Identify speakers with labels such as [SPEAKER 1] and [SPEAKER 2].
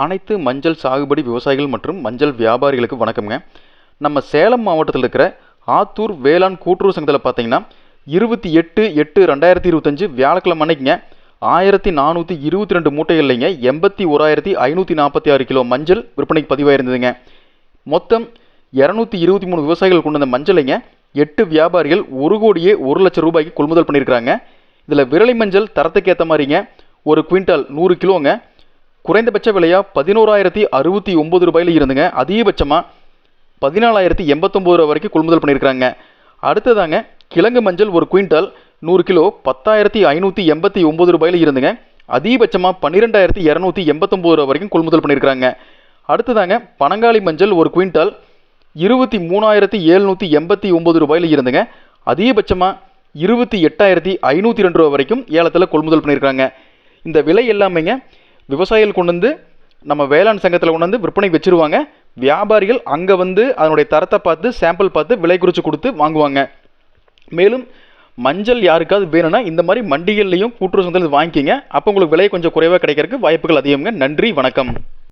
[SPEAKER 1] அனைத்து மஞ்சள் சாகுபடி விவசாயிகள் மற்றும் மஞ்சள் வியாபாரிகளுக்கு வணக்கம்ங்க. நம்ம சேலம் மாவட்டத்தில் இருக்கிற ஆத்தூர் வேளாண் கூட்டுறவு சங்கத்தில் பார்த்தீங்கன்னா இருபத்தி எட்டு எட்டு ரெண்டாயிரத்தி இருபத்தஞ்சு வியாழக்கிழமை அன்னைக்குங்க ஆயிரத்தி நானூற்றி இருபத்தி ரெண்டு மூட்டைகள்லைங்க எண்பத்தி ஓராயிரத்தி ஐநூற்றி நாற்பத்தி ஆறு கிலோ மஞ்சள் விற்பனைக்கு பதிவாயிருந்ததுங்க. மொத்தம் இரநூத்தி இருபத்தி மூணு விவசாயிகள் கொண்டு வந்த மஞ்சளைங்க எட்டு வியாபாரிகள் ஒரு கோடியே ஒரு லட்சம் ரூபாய்க்கு கொள்முதல் பண்ணியிருக்கிறாங்க. இதில் விரலை மஞ்சள் தரத்துக்கு ஏற்ற மாதிரிங்க ஒரு குவிண்டால் நூறு கிலோங்க குறைந்தபட்ச விலையாக பதினோராயிரத்தி அறுபத்தி ஒம்பது ரூபாயில் இருந்துங்க. அதிகபட்சமாக பதினாலாயிரத்தி எண்பத்தொம்போது ரூபா வரைக்கும் கொள்முதல் பண்ணியிருக்கிறாங்க அடுத்ததாங்க கிழங்கு மஞ்சள் ஒரு குவிண்டால் நூறு கிலோ பத்தாயிரத்தி ஐநூற்றி எண்பத்தி ஒம்பது ரூபாயில் இருந்துங்க. அதிகபட்சமாக பன்னிரெண்டாயிரத்தி இரநூத்தி எண்பத்தொம்போது ரூபா வரைக்கும் கொள்முதல் பண்ணியிருக்கிறாங்க அடுத்ததாங்க பனங்காளி மஞ்சள் ஒரு குவிண்டால் இருபத்தி மூணாயிரத்தி எழுநூற்றி எண்பத்தி ஒம்பது ரூபாயில் இருந்துங்க. அதிகபட்சமாக இருபத்தி எட்டாயிரத்தி ஐநூற்றி ரெண்டு ரூபா வரைக்கும் ஏலத்தில் கொள்முதல் பண்ணியிருக்காங்க இந்த விலை எல்லாமேங்க விவசாயிகள் கொண்டு வந்து நம்ம வேளாண் சங்கத்தில் கொண்டு வந்து விற்பனை வச்சுருவாங்க. வியாபாரிகள் அங்கே வந்து அதனுடைய தரத்தை பார்த்து சாம்பிள் பார்த்து விலை குறித்து கொடுத்து வாங்குவாங்க. மேலும் மஞ்சள் யாருக்காவது வேணும்னா இந்த மாதிரி மண்டிகள்லையும் கூட்டுறவு சந்தையில் வாங்கிக்கிங்க. அப்போ உங்களுக்கு விலை கொஞ்சம் குறைவாக கிடைக்கிறதுக்கு வாய்ப்புகள் அதிகங்க நன்றி வணக்கம்.